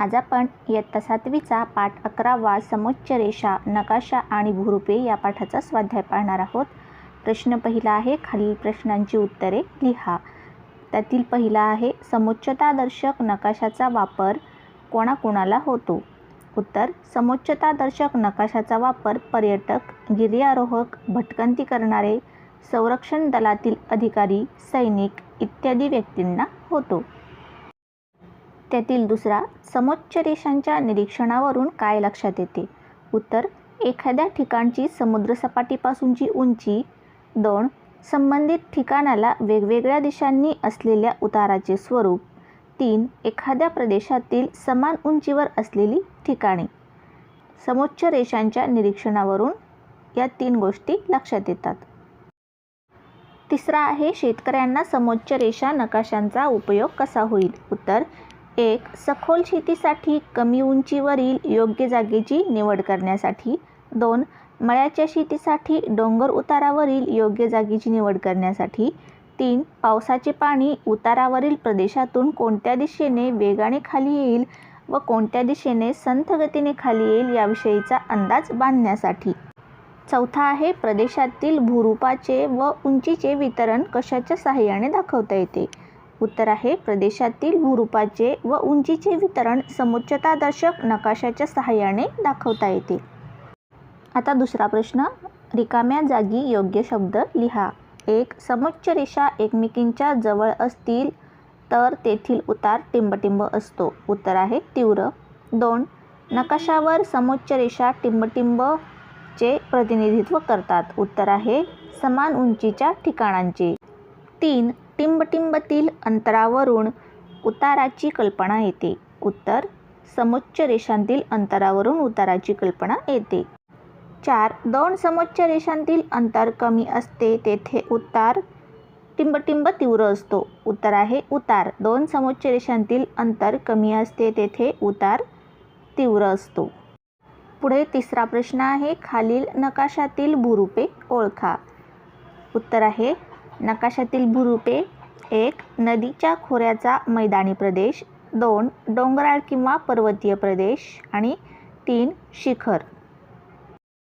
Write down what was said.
आज आपण इयत्ता सातवीचा पाठ अकरावा समोच्च रेषा नकाशा आणि भूरूपे या पाठाचा स्वाध्याय पाहणार आहोत. प्रश्न पहिला आहे खालील प्रश्नांची उत्तरे लिहा. त्यातील पहिला आहे समोच्चतादर्शक नकाशाचा वापर कोणाकोणाला होतो? उत्तर समोच्चतादर्शक नकाशाचा वापर पर्यटक गिर्यारोहक भटकंती करणारे संरक्षण दलातील अधिकारी सैनिक इत्यादी व्यक्तींना होतो. त्यातील दुसरा समोच्च रेषांच्या निरीक्षणावरून काय लक्षात येते? उत्तर एखाद्या ठिकाणची समुद्रसपाटीपासूनची उंची दोन संबंधित ठिकाणाला वेगवेगळ्या दिशांनी असलेल्या उताराचे स्वरूप तीन एखाद्या प्रदेशातील समान उंचीवर असलेली ठिकाणे. समोच्च रेषांच्या निरीक्षणावरून या तीन गोष्टी लक्षात येतात. तिसरा आहे शेतकऱ्यांना समोच्च रेषा नकाशांचा उपयोग कसा होईल? उत्तर एक सखोल शेतीसाठी कमी उंचीवरील योग्य जागेची निवड करण्यासाठी. दोन मळ्याच्या शेतीसाठी डोंगर उतारावरील योग्य जागेची निवड करण्यासाठी. तीन पावसाचे पाणी उतारावरील प्रदेशातून कोणत्या दिशेने वेगाने खाली येईल व कोणत्या दिशेने संथ गतीने खाली येईल याविषयीचा अंदाज बांधण्यासाठी. चौथा आहे प्रदेशातील भूरूपाचे व उंचीचे वितरण कशाच्या सहाय्याने दाखवता येते? उत्तर आहे. प्रदेशातील भूरूपाचे व उंचीचे वितरण समुच्चतादर्शक नकाशाच्या सहाय्याने दाखवता येते. आता दुसरा प्रश्न. रिकाम्या जागी योग्य शब्द लिहा. एक समोच्च रेषा एकमेकींच्या जवळ असतील तर तेथील उतार टिंबटिंब असतो. उत्तर आहे तीव्र. दोन नकाशावर समोच्च रेषा टिंबटिंबचे प्रतिनिधित्व करतात. उत्तर आहे समान उंचीच्या ठिकाणांचे. तीन टिंबटिंबतील अंतरावरून उताराची कल्पना येते. उत्तर समोच्च रेषांतील अंतरावरून उताराची कल्पना येते. चार दोन समोच्च रेषांतील अंतर कमी असते तेथे उतार टिंबटिंब तीव्र असतो. उत्तर आहे उतार. दोन समोच्च रेषांतील अंतर कमी असते तेथे उतार तीव्र असतो. पुढे तिसरा प्रश्न आहे खालील नकाशातील भूरूपे ओळखा. उत्तर आहे नकाशातील भूरूपे एक नदीच्या खोऱ्याचा मैदानी प्रदेश. दोन डोंगराळ किंवा पर्वतीय प्रदेश. आणि तीन शिखर.